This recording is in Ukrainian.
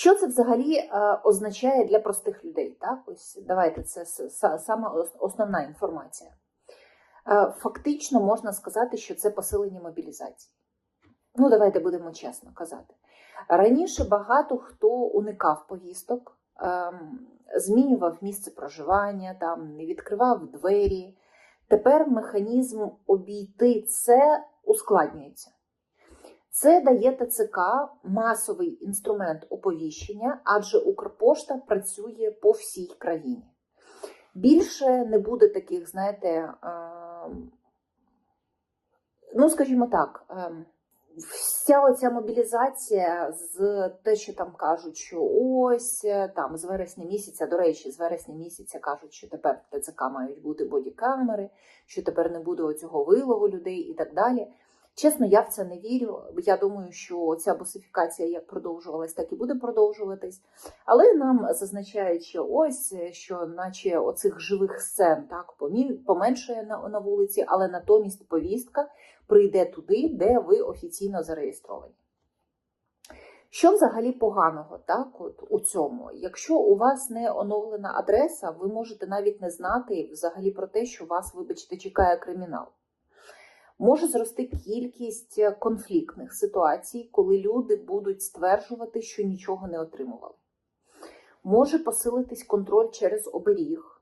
Що це взагалі е, означає для простих людей? Так? Ось давайте це саме основна інформація. Е, Фактично можна сказати, що це посилення мобілізації. Ну, давайте будемо чесно казати. Раніше багато хто уникав повісток, ем, змінював місце проживання, там, не відкривав двері. Тепер механізм обійти це ускладнюється. Це дає ТЦК масовий інструмент оповіщення, адже Укрпошта працює по всій країні. Більше не буде таких, знаєте, ем, ну, скажімо так, ем, вся оця мобілізація з те, що там кажуть, що ось е, там з вересня місяця, до речі, з вересня місяця кажуть, що тепер ТЦК мають бути бодікамери, що тепер не буде оцього вилову людей і так далі. Чесно, я в це не вірю. Я думаю, що ця босифікація як продовжувалась, так і буде продовжуватись. Але нам зазначають, що ось що, наче оцих живих сцен так поменшує на, на вулиці, але натомість повістка прийде туди, де ви офіційно зареєстровані. Що взагалі поганого так, от у цьому? Якщо у вас не оновлена адреса, ви можете навіть не знати взагалі про те, що вас, вибачте, чекає кримінал. Може зрости кількість конфліктних ситуацій, коли люди будуть стверджувати, що нічого не отримували. Може посилитись контроль через оберіг,